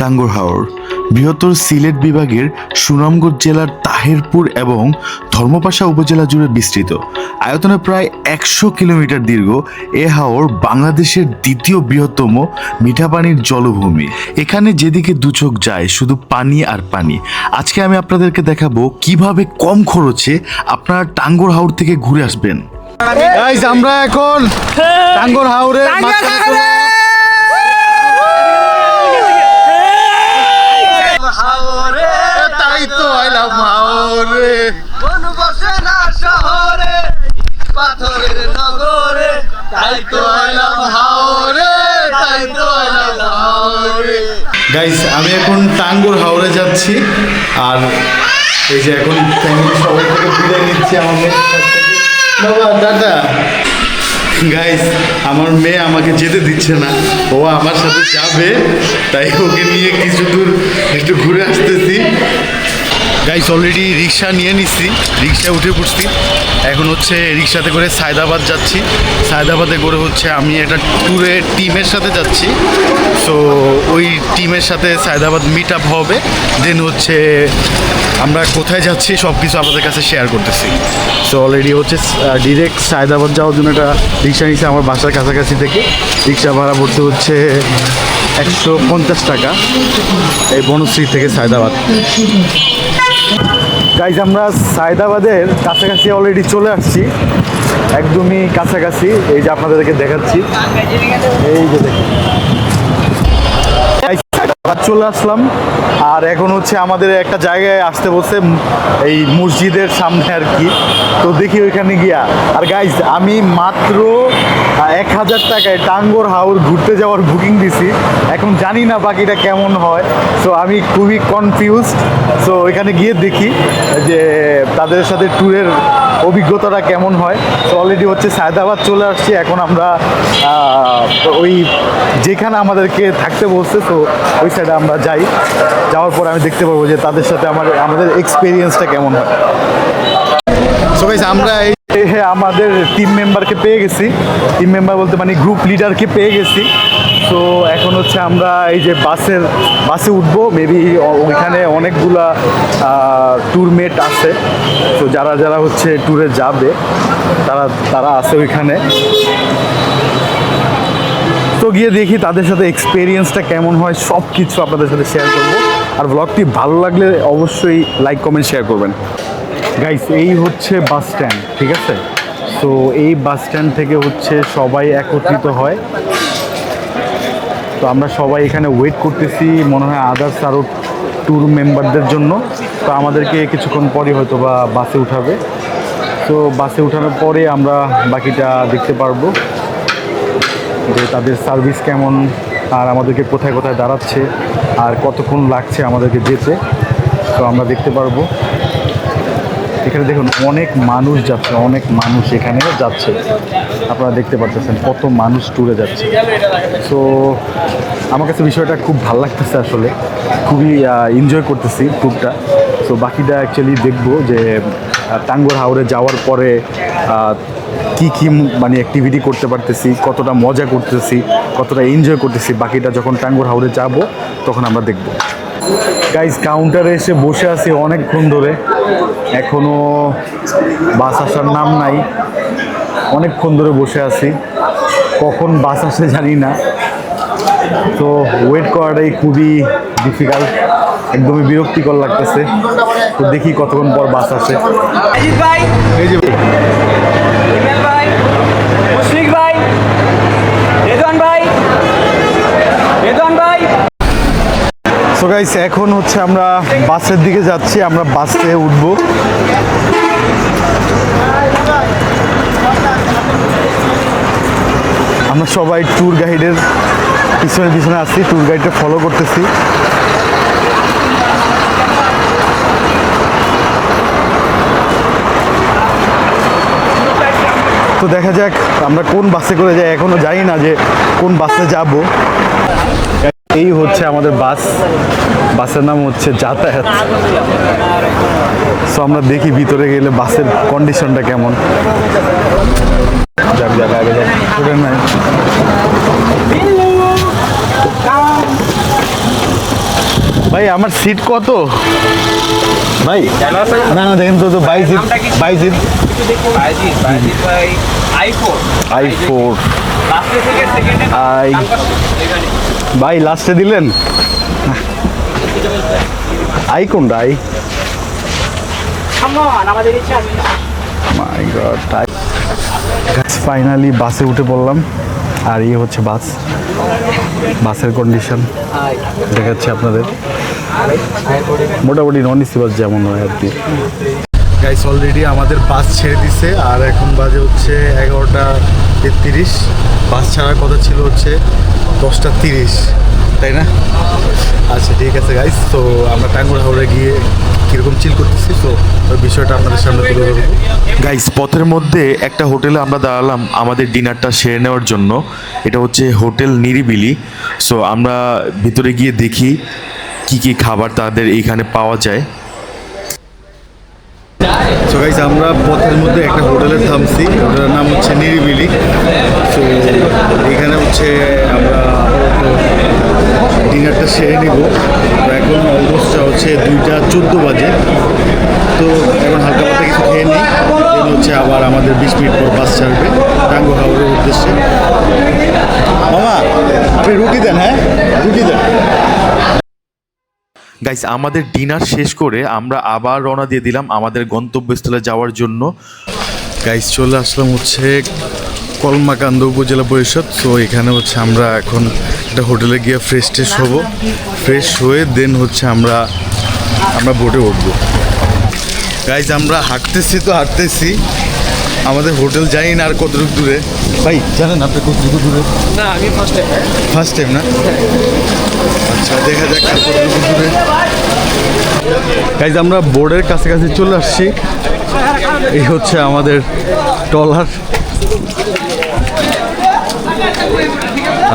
টাঙ্গুর হাওর বৃহত্তর সিলেট বিভাগের সুনামগঞ্জ জেলার তাহেরপুর এবং ধর্মপাশা উপজেলা জুড়ে বিস্তৃত। আয়তনে প্রায় একশো কিলোমিটার দীর্ঘ এ হাওর বাংলাদেশের দ্বিতীয় বৃহত্তম মিঠা পানির জলভূমি। এখানে যেদিকে দুচোখ যায় শুধু পানি আর পানি। আজকে আমি আপনাদেরকে দেখাবো কীভাবে কম খরচে আপনারা টাঙ্গর হাওর থেকে ঘুরে আসবেন। গাইস আমরা এখন টাঙ্গর হাওরে! আইলাম হাওরে। মন বসে না শহরে পাথরের নগরে। তাই তো এলাম হাওরে তাই তো এলাম হাওরে। গাইস আমি এখন টাঙ্গুর হাওরে যাচ্ছি আর এই যে এখন ফ্যামিলি সবাই থেকে বিদায় নিচ্ছি আমার বাবা দাদা। গাইস আমার মেয়ে আমাকে যেতে দিচ্ছে না। ও আমার সাথে যাবে তাই ওকে নিয়ে কিছু দূর একটু ঘুরে আসতেছি। গাইস অলরেডি রিক্সা নিয়ে নিচ্ছি রিক্সা উঠে পড়ছি। এখন হচ্ছে রিক্সাতে করে সায়দাবাদ যাচ্ছি। সায়দাবাদে করে হচ্ছে আমি একটা ট্যুরে টিমের সাথে যাচ্ছি। সো ওই টিমের সাথে সায়দাবাদ মিট আপ হবে। দেন হচ্ছে আমরা কোথায় যাচ্ছি সব কিছু আপনাদের কাছে শেয়ার করতেছি। সো অলরেডি হচ্ছে ডিরেক্ট সায়দাবাদ যাওয়ার জন্য একটা রিক্সা নিচ্ছে আমার বাসার কাছাকাছি থেকে। রিক্সা ভাড়া পড়তে হচ্ছে একশো পঞ্চাশ টাকা। এই বনশ্রী থেকে সায়দাবাদ। গাইজ আমরা সায়দাবাদের কাছাকাছি অলরেডি চলে আসছি। একদমই কাছাকাছি। এই যে আপনাদেরকে দেখাচ্ছি। এই যে দেখুন। চলে আসলাম। আর এখন হচ্ছে আমাদের একটা জায়গায় আসতে বলছে এই মসজিদের সামনে আর কি। তো দেখি ওইখানে গিয়া। আর গাইজ আমি মাত্র এক হাজার টাকায় টাঙ্গর হাওর ঘুরতে যাওয়ার বুকিং দিছি। এখন জানি না বাকিটা কেমন হয়। সো আমি খুবই কনফিউজড সো এখানে গিয়ে দেখি যে তাদের সাথে ট্যুরের অভিজ্ঞতাটা কেমন হয়? তো অলরেডি হচ্ছে সায়দাবাদ চলে আসছি, এখন আমরা ওই যেখানে আমাদেরকে থাকতে বলছে তো ওই সাইডে আমরা যাই। যাওয়ার পর আমি দেখতে পারব যে তাদের সাথে আমার, আমাদের এক্সপিরিয়েন্সটা কেমন হয়। আমরা এই আমাদের টিম মেম্বারকে পেয়ে গেছি। টিম মেম্বার বলতে মানে গ্রুপ লিডারকে পেয়ে গেছি। তো এখন হচ্ছে আমরা এই যে বাসের বাসে উঠবো মেবি ওইখানে অনেকগুলা ট্যুরমেট আছে। তো যারা যারা হচ্ছে ট্যুরে যাবে, তারা তারা আছে ওইখানে। তো গিয়ে দেখি তাদের সাথে এক্সপিরিয়েন্সটা কেমন হয় সব কিছু আপনাদের সাথে শেয়ার করব। আর ব্লগটি ভালো লাগলে অবশ্যই লাইক কমেন্ট শেয়ার করবেন। গাইস এই হচ্ছে বাস স্ট্যান্ড ঠিক আছে? তো এই বাস স্ট্যান্ড থেকে হচ্ছে সবাই একত্রিত হয়। তো আমরা সবাই এখানে ওয়েট করতেছি, মনে হয় আদার্স আরও ট্যুর মেম্বারদের জন্য। তো আমাদেরকে কিছুক্ষণ পরে হয়তো বা বাসে উঠাবে। তো বাসে উঠানোর পরে আমরা বাকিটা দেখতে পারব যে তাদের সার্ভিস কেমন, আর আমাদেরকে কোথায় কোথায় দাঁড়াচ্ছে, আর কতক্ষণ লাগছে আমাদেরকে যেতে। তো আমরা দেখতে পারব। এখানে দেখুন, অনেক মানুষ যাচ্ছে, অনেক মানুষ এখানে যাচ্ছে। আপনারা দেখতে পাচ্ছেন কত মানুষ ট্যুরে যাচ্ছে। সো আমার কাছে বিষয়টা খুব ভালো লাগতেছে আসলে। খুবই এনজয় করতেছি ট্যুরটা সো বাকিটা অ্যাকচুয়ালি দেখব যে আহ, টাঙ্গুয়ার হাওড়ে যাওয়ার পরে কি কি মানে অ্যাক্টিভিটি করতে পারতেছি কতটা মজা করতেছি কতটা এনজয় করতেছি বাকিটা যখন টাঙ্গুয়ার হাওড়ে যাব তখন আমরা দেখব। গাইজ কাউন্টারে এসে বসে আছি অনেকক্ষণ ধরে। এখনও বাস আসার নাম নাই। অনেকক্ষণ ধরে বসে আছি। কখন বাস আসে জানি না। তো ওয়েট করাটাই খুবই ডিফিকাল্ট একদমই বিরক্তিকর লাগতেছে। তো দেখি কতক্ষণ পর বাস আসে। অজিত এই যে ভাই মুশফিক ভাই রেদওয়ান ভাই রেদওয়ান ভাই। সো গাইস এখন হচ্ছে আমরা বাসের দিকে যাচ্ছি আমরা বাসে উঠব। আমরা সবাই ট্যুর গাইডের পিছনে পিছনে আসছি ট্যুর গাইডটা ফলো করতেছি। তো দেখা যাক আমরা কোন বাসে করে যাই, এখনও জানি না যে কোন বাসে যাব। এই হচ্ছে আমাদের বাস। বাসের নাম হচ্ছে যাতায়াত। সো আমরা দেখি ভিতরে গেলে বাসের কন্ডিশনটা কেমন। যাক যাক আগে যাক। নাই ভাই আমার সিট কত? ভাই না না দেখেন তো তো by seat by seat I four I ভাই লাস্টে দিলেন? আই কোনটা? আই। মাই গড ফাইনালি বাসে উঠে পড়লাম। আর ইয়ে হচ্ছে বাস। বাসের কন্ডিশন দেখাচ্ছি আপনাদের। মোটামুটি নন এসি বাস যেমন হয় আর কি। গাইস অলরেডি আমাদের বাস ছেড়ে দিছে, আর এখন বাজে হচ্ছে এগারোটা তেত্রিশ। বাস ছাড়ার কথা ছিল হচ্ছে দশটা তিরিশ, তাই না? আচ্ছা ঠিক আছে গাইস তো আমরা টাঙ্গুর হাওড়ে গিয়ে কীরকম চিল করতেছি, তো ওই বিষয়টা আপনাদের সামনে তুলে ধরবো। গাইস পথের মধ্যে একটা হোটেলে আমরা দাঁড়ালাম আমাদের ডিনারটা সেরে নেওয়ার জন্য। এটা হচ্ছে হোটেল নিরিবিলি। সো আমরা ভিতরে গিয়ে দেখি কি কি খাবার তাদের এইখানে পাওয়া যায়। সো গাইস আমরা পথের মধ্যে একটা হোটেলে থামছি। হোটেলের নাম হচ্ছে নিরিবিলি। তো এখানে হচ্ছে আমরা ডিনারটা সেরে নিব। তো এখন অলমোস্ট হচ্ছে দুইটা চোদ্দ বাজে। তো এখন হালকা পাতা কিছু খেয়ে নিই। হচ্ছে আবার আমাদের বিশ মিনিট পর বাস ছাড়বে। টাঙ্গো হাওড়ের উদ্দেশ্যে। মামা, আপনি রুটি দেন হ্যাঁ? রুটি দেন। গাইস আমাদের ডিনার শেষ করে আমরা আবার রওনা দিয়ে দিলাম আমাদের গন্তব্যস্থলে যাওয়ার জন্য। গাইস চলে আসলাম হচ্ছে কলমাকান্দ উপজেলা পরিষদ। তো এখানে হচ্ছে আমরা এখন একটা হোটেলে গিয়ে ফ্রেশ ট্রেশ হব। ফ্রেশ হয়ে দেন হচ্ছে আমরা আমরা বোটে উঠবো। গাইজ আমরা হাঁটতেছি তো হাঁটতেছি। আমাদের হোটেল জানি না আর কতটুকু দূরে। ভাই জানেন আপনি কতটুকু দূরে? না আমি ফার্স্ট টাইম ফার্স্ট টাইম না? আচ্ছা দেখা যাক আর কতটুকু দূরে। গাইজ আমরা বোর্ডের কাছাকাছি চলে আসছি। এই হচ্ছে আমাদের টলার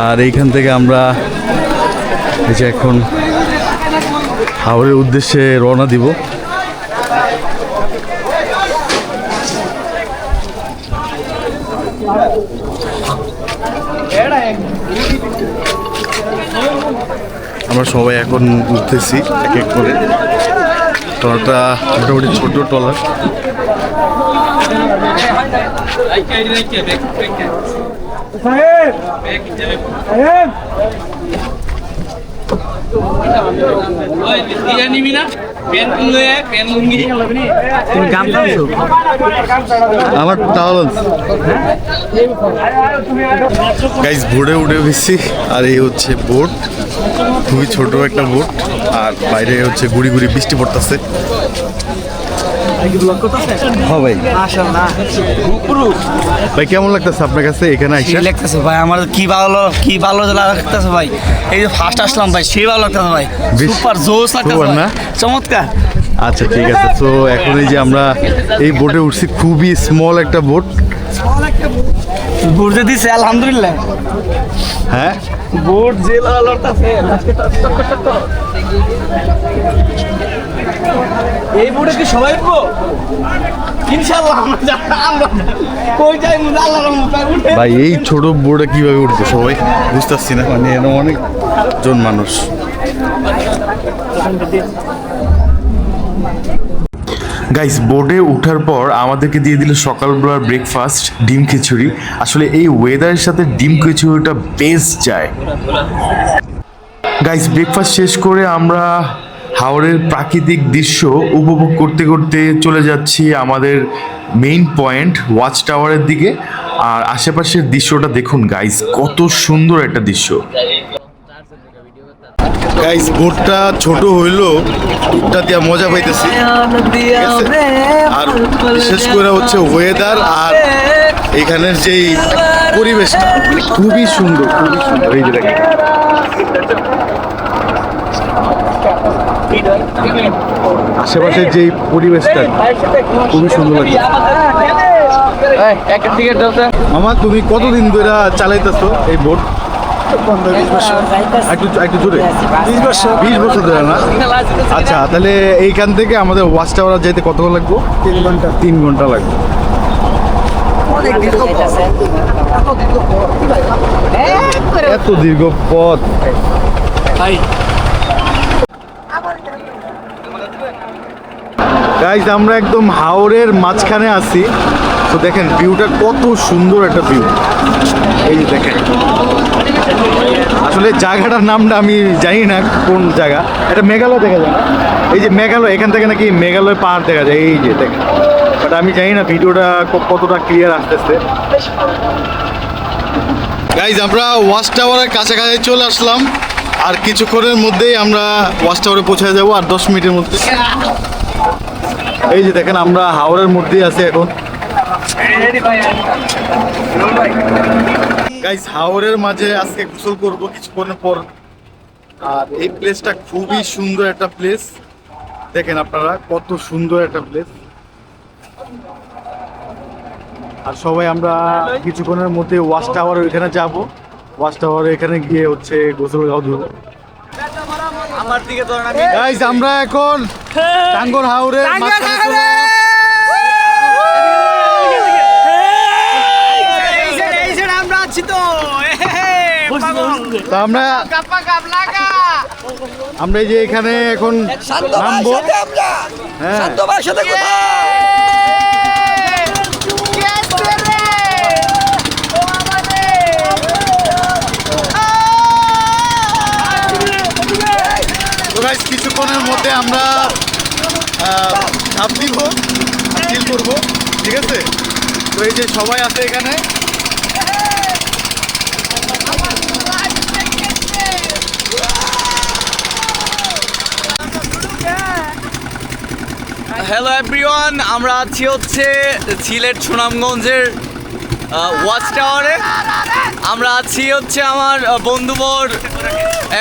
আর এইখান থেকে আমরা এই যে এখন হাওড়ের উদ্দেশ্যে রওনা দিব। আমরা সবাই এখন উঠতেছি এক এক করে। ট্রলারটা মোটামুটি ছোট টলার সাহেব পেন লয়ে পেন লুঙ্গি তুমি গান গাইছো আমার গাইজ বোর্ডে উঠে গেছি আর এই হচ্ছে বোট খুবই ছোট একটা বোট আর বাইরে হচ্ছে গুড়ি গুড়ি বৃষ্টি পড়তেছে। ভাই। ভাই কেমন লাগতেছে আপনার কাছে এখানে আইসা? লাগতেছে ভাই আমার কি ভালো কি ভালো লাগতেছে ভাই। এই যে ফার্স্ট আসলাম ভাই সেই ভালো লাগতেছে ভাই। সুপার জোস লাগতেছে না? চমৎকার। আচ্ছা ঠিক আছে। তো এখন এই যে আমরা এই বোটে উঠছি খুবই স্মল একটা বোট বুঝতে দিছে আলহামদুলিল্লাহ। হ্যাঁ? বোর্ড যে লড়তাছে এই বোর্ডে কি সবাই উঠবো? ইনশাআল্লাহ আমরা যা- আমরা কই যাই মুজা আল্লাহর রহমতে উঠে ভাই এই ছোট বোর্ডে কীভাবে উঠবো সবাই? বুঝতে পারছি না। মানে এরকম অনেক জন মানুষ। গাইস বোর্ডে ওঠার পর আমাদেরকে দিয়ে দিল সকালবেলার ব্রেকফাস্ট ডিম খিচুড়ি। আসলে এই ওয়েদারের সাথে ডিম খিচুড়িটা বেস্ট যায়। গাইস ব্রেকফাস্ট শেষ করে আমরা হাওড়ের প্রাকৃতিক দৃশ্য উপভোগ করতে করতে চলে যাচ্ছি আমাদের মেইন পয়েন্ট ওয়াচ টাওয়ারের দিকে। আর আশেপাশের দৃশ্যটা দেখুন গাইস কত সুন্দর একটা দৃশ্য। গাইস বোটটা ছোট হইল টুকটা দিয়া মজা পাইতেছি। আর বিশেষ করে হচ্ছে ওয়েদার আর এখানের যেই পরিবেশটা, খুবই সুন্দর খুবই সুন্দর। এই আশেপাশের যেই পরিবেশটা খুবই সুন্দর লাগে একটা টিকেট দাও মামা তুমি কতদিন ধরে চালাইতেছো এই বোট একটু একটু জোরে। বিশ বছর। বিশ বছর ধরে না? আচ্ছা তাহলে এইখান থেকে আমাদের ওয়াচ টাওয়ার যেতে কতক্ষণ লাগবে? তিন ঘণ্টা। তিন ঘণ্টা লাগবে। এত দীর্ঘ পথ। গাইজ আমরা একদম হাওরের মাঝখানে আছি। তো দেখেন ভিউটা কত সুন্দর একটা ভিউ এই যে দেখেন। আসলে জায়গাটার নামটা আমি জানি না কোন জায়গা। এটা মেঘালয় দেখা যায়। এই যে মেঘালয়, এখান থেকে নাকি মেঘালয় পাহাড় দেখা যায়। এই যে দেখেন। বাট আমি জানি না ভিডিওটা কতটা ক্লিয়ার আসতে আসতেছে। গাইজ আমরা ওয়াচ টাওয়ারের কাছাকাছি চলে আসলাম। আর কিছুক্ষণের মধ্যেই আমরা ওয়াচ টাওয়ারে পৌঁছে যাব, আর দশ মিনিটের মধ্যে এই যে দেখেন, আমরা হাওড়ের মধ্যেই আছি এখন। গাইস হাওড়ের মাঝে আজকে গোসল করব কিছুক্ষণের পর। আর এই প্লেসটা খুবই সুন্দর একটা প্লেস দেখেন আপনারা, কত সুন্দর একটা প্লেস আর সবাই আমরা কিছুক্ষণের মধ্যে ওয়াচ টাওয়ার ওইখানে যাব। ওয়াচ টাওয়ার এখানে গিয়ে হচ্ছে গোসল গাও আমার দিকে ধরেন আমি গাইস আমরা এখন টাঙ্গর হাওরে মাঝখানে চলে তো আমরা কাপা কাপ লাগা আমরা এই যে এখানে এখন নামবো। হ্যাঁ। সাথে কোথায় কিছুক্ষণের মধ্যে আমরা ঝাঁপ দিব চিল করব, ঠিক আছে? তো এই যে সবাই আছে এখানে। হ্যালো এভরিওয়ান আমরা আছি হচ্ছে সিলেট সুনামগঞ্জের ওয়াচ টাওয়ারে আমরা আছি হচ্ছে আমার বন্ধুবর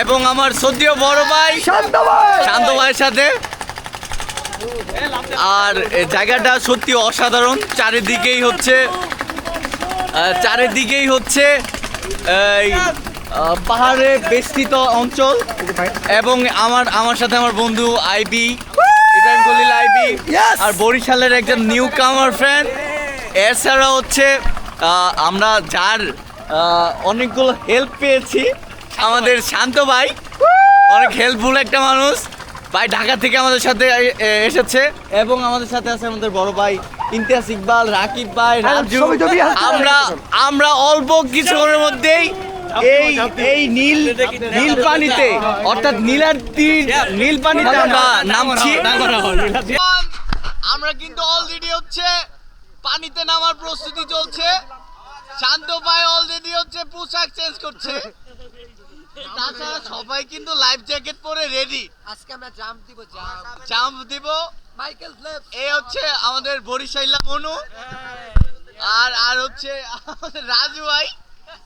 এবং আমার সদ্যীয় বড় ভাই শান্ত ভাইয়ের সাথে। আর জায়গাটা সত্যি অসাধারণ চারিদিকেই হচ্ছে চারিদিকেই হচ্ছে পাহাড়ে বেষ্টিত অঞ্চল এবং আমার আমার সাথে আমার বন্ধু আইবি ইব্রাহিম খলিল আইবি আর বরিশালের একজন নিউ কামার ফ্রেন্ড এছাড়া হচ্ছে আমরা যার অনেকগুলো হেল্প পেয়েছি আমাদের শান্ত ভাই অনেক হেল্পফুল একটা মানুষ ভাই ঢাকা থেকে আমাদের সাথে এসেছে এবং আমাদের সাথে আছে আমাদের বড় ভাই ইমতিয়াজ ইকবাল রাকিব ভাই রাজু আমরা আমরা অল্প কিছুক্ষণের মধ্যেই এই এই নীল নীল পানিতে অর্থাৎ নীলার তীর নীল পানিতে আমরা নামছি আমরা কিন্তু অলরেডি হচ্ছে পানিতে নামার প্রস্তুতি চলছে। শান্ত ভাই অলরেডি হচ্ছে পোশাক চেঞ্জ করছে। তাছাড়া সবাই কিন্তু লাইফ জ্যাকেট পরে রেডি আজকে আমরা জাম্প দিব জাম্প দিব। মাইকেল ফ্লেপস এই হচ্ছে আমাদের বরিশাইলা মনু। আর আর হচ্ছে আমাদের রাজু ভাই।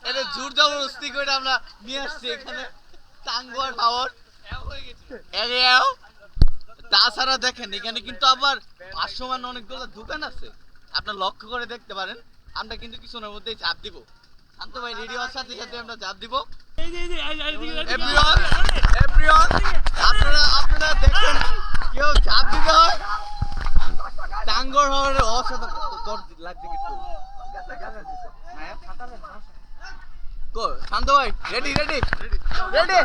এটা জোর জবরদস্তি করে আমরা নিয়ে আসছি এখানে। টাঙ্গুয়ার পাওয়ার তাছাড়া দেখেন এখানে কিন্তু আবার পাঁচশো মান অনেকগুলো দোকান আছে। আপনার লক্ষ্য করে দেখতে পারেন, আমরা কিন্তু কিছুক্ষণের মধ্যেই চাপ দিব। শান্ত ভাই রেডি হওয়ার সাথে সাথে আমরা চাপ দিব। আপনারা আপনারা দেখেন, কেউ চাপ দিতে হয়। টাঙ্গর হওয়ার অসাধারণ তোর লাগছে কিছু কো শান্ত ভাই রেডি রেডি রেডি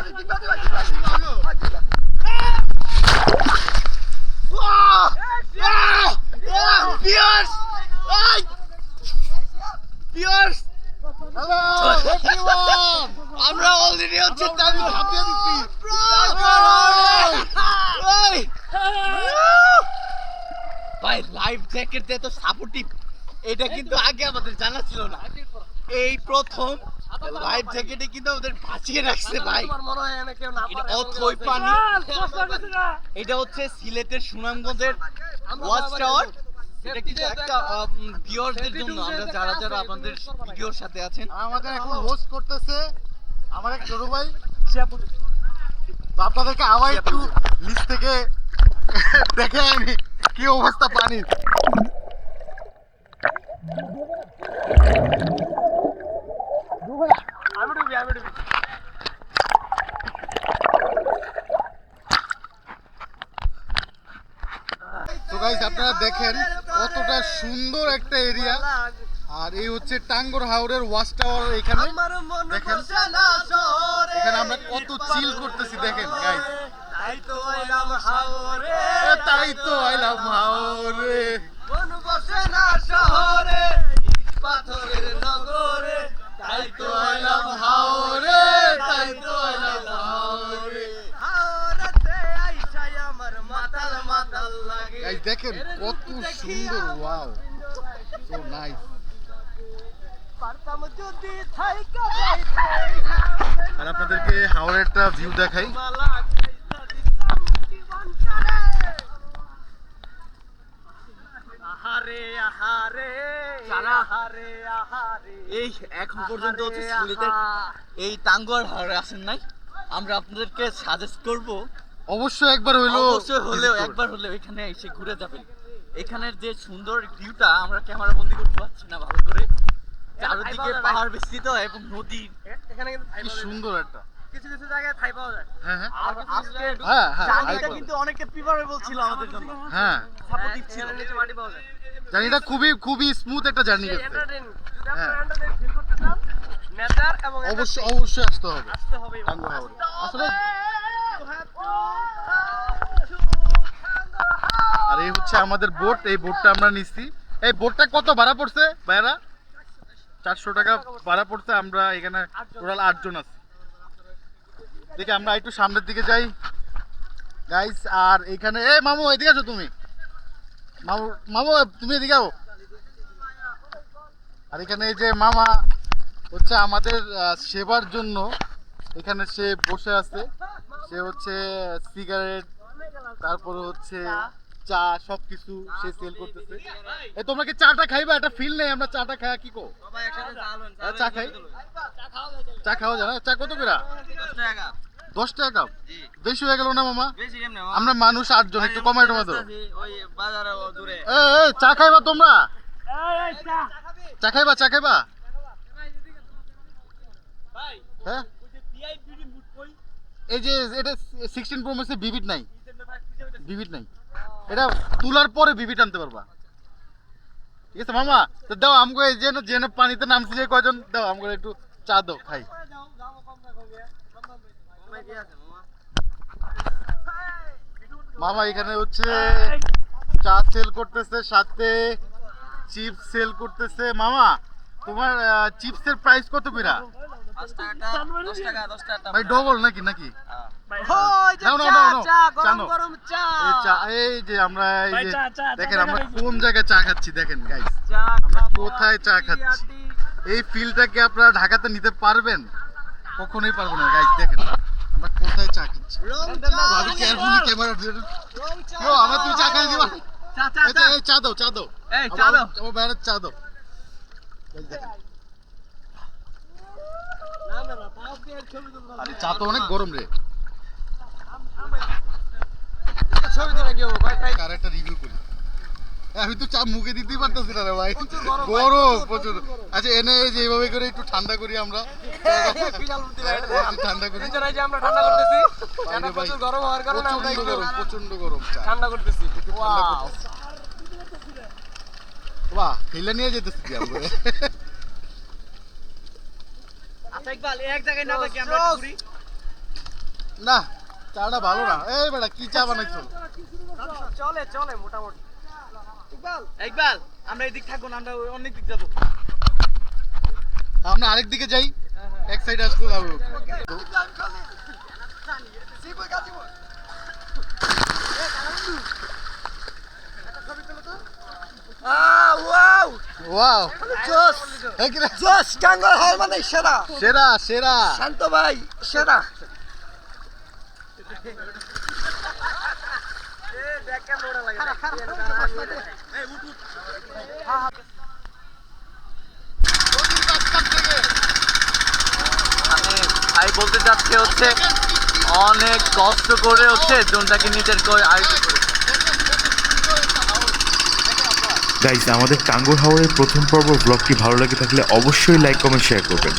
পিয়ার্স আমরা অলরেডি হচ্ছে আমি ঝাঁপিয়ে দিচ্ছি! ভাই লাইফ জ্যাকেট এত সাপোর্টিভ এটা কিন্তু আগে আমাদের জানা ছিল না এই প্রথম লাইফ জ্যাকেটে কিন্তু আমাদের বাঁচিয়ে রাখছে ভাই এটা অথই পানি এটা হচ্ছে সিলেটের সুনামগঞ্জের ওয়াচ টাওয়ার এটা কিন্তু একটা ভিউয়ারদের জন্য আমরা যারা যারা আপনাদের ভিডিওর সাথে আছেন আমাদের এখন হোস্ট করতেছে আমার এক ছোট ভাই। তো আপনাদেরকে আবার একটু নিচ থেকে দেখে আমি কি অবস্থা পানির তো গাইস আপনারা দেখেন কতটা সুন্দর একটা এরিয়া। আর এই হচ্ছে টাঙ্গর হাওড়ের ওয়াচ টাওয়ার এখানে। দেখেন। এখানে আমরা কত চিল করতেছি দেখেন গাইস হাওরে। তাই তো আইলাম হাওরে। মন বসে না শহরে। পাথরের নগরে। তাই তো হইলাম হাওরে। তাই তো হইলাম হাওরে। হাওরেতে আইসাই আমার মাতাল মাতাল লাগে। দেখেন কত সুন্দর ওয়াও সো নাইস আর আপনাদেরকে হাওড়ের একটা ভিউ দেখাই। মালা খাইতা দিতাম জীবনটারে আহারে আহারে সারা। আহারে আহারে এই এখন পর্যন্ত হচ্ছে সিলেটের এই টাঙ্গুয়ার হাওড়ে আসেন নাই? আমরা আপনাদেরকে সাজেস্ট করব অবশ্যই একবার হইল অবশ্যই হলেও একবার হলেও এখানে এসে ঘুরে যাবেন। এখানের যে সুন্দর ভিউটা আমরা ক্যামেরা বন্দি করতে পারছি না ভালো করে। চারিদিকে পাহাড় বিস্তৃত এবং নদী। এখানে কিন্তু কি সুন্দর একটা। কিছু কিছু জায়গায় থাই পাওয়া যায়। হ্যাঁ হ্যাঁ। আর আজকে হ্যাঁ, হ্যাঁ, জার্নিটা কিন্তু অনেকে প্রিপারেবল ছিল আমাদের জন্য। হ্যাঁ। সাপোর্টিভ ছিল। নিচে মাটি পাওয়া যায়। জার্নিটা খুবই খুবই স্মুথ একটা জার্নি গেছে যদি হ্যাঁ। আপনারা এন্টারটেইন ফিল করতে চান নেচার এবং অবশ্যই অবশ্যই আসতে হবে। আসতে হবে। আসলে আর এই হচ্ছে আমাদের বোট, এই বোটটা আমরা নিচ্ছি এই বোটটা কত ভাড়া পড়ছে ভাইরা চারশো টাকা ভাড়া পড়ছে, আমরা এখানে টোটাল আটজন আছি। দেখে, আমরা একটু সামনের দিকে যাই। গাইস আর এখানে এ মামু, এদিকে আছো তুমি। মামু মামু, তুমি এদিকে আও। আর এখানে এই যে মামা হচ্ছে আমাদের সেবার জন্য এখানে সে বসে আছে। সে হচ্ছে সিগারেট তারপরে হচ্ছে চা সবকিছু সে সেল করতেছে। এ তোমরা কি চাটা খাইবা? একটা ফিল নেই আমরা চাটা খাই কি কো চা খাই। চা খাওয়া যায় না? চা কত করে? দশ টাকা কাপ বেশি হয়ে গেল না মামা? আমরা মানুষ আটজন একটু কমাই টমাই ধরো এ এ, চা খাইবা তোমরা? চা। খাইবা চা খাইবা? হ্যাঁ? এই যে এটা সিক্সটিন প্রো ম্যাক্সে বিবিট নাই। বিবিট নাই। এটা তুলার পরে বিবিট আনতে পারবা। ঠিক আছে, মামা? তো দাও আমাকে এই যে যেন পানিতে নামছি যে কয়জন, দাও আমাকে একটু চা দাও, খাই। মামা, এখানে হচ্ছে চা সেল করতেছে, সাথে চিপস সেল করতেছে। মামা, তোমার চিপসের প্রাইস কত কইরা? ভাই ডবল নাকি নাকি? এই চা এই যে আমরা এই যে দেখেন আমরা কোন জায়গায় চা খাচ্ছি দেখেন গাইস আমরা কোথায় চা খাচ্ছি? এই ফিলটা কি আপনারা ঢাকাতে নিতে পারবেন? কখনোই পারব না গাইস দেখেন। আমরা কোথায় চা খাচ্ছি? কেয়ারফুলি ক্যামেরা আমার তুমি চা খাই দিবা? চা চা এই যে, এই চা দাও চা দাও। চা দাও। চা দাও এই দেখেন। না, না, না, তাও কি আর? আরে চা তো অনেক গরম রে। ছবি দিলে কি হবে ভাই তাই একটা রিভিউ করি? আমি তো চা মুখে দিতেই পারতেছি না রে ভাই। গরম প্রচুর আচ্ছা এনে এই যে এইভাবে করে একটু ঠান্ডা করি আমরা। ঠান্ডা করি। আমরা ঠান্ডা করতেছি প্রচুর গরম হওয়ার কারণে আমরা গরম প্রচণ্ড গরম ঠান্ডা করতেছি। ওয়াও। বাহ ফেলে নিয়ে যেতেছি আমরা? ইকবাল এক জায়গায় না থাকি আমরা ঘুরি। না চাটা ভালো না। এই বেটা কি চা বানাইছো? চলে চলে মোটামুটি। ইকবাল। ইকবাল আমরা এদিক থাকব না আমরা অনেক দিক যাব। আমরা আরেক দিকে যাই এক সাইডে আসতে যাব। ওয়াও! জোস জোস মানে সেরা। সেরা সেরা। শান্ত ভাই সেরা। মানে বলতে চাচ্ছে হচ্ছে অনেক কষ্ট করে হচ্ছে জোনটাকে নিজের করে আয়োজন করে গাইস আমাদের টাঙ্গুর হাওড়ের প্রথম পর্ব ব্লগটি ভালো লাগে থাকলে অবশ্যই লাইক কমেন্ট শেয়ার করবেন।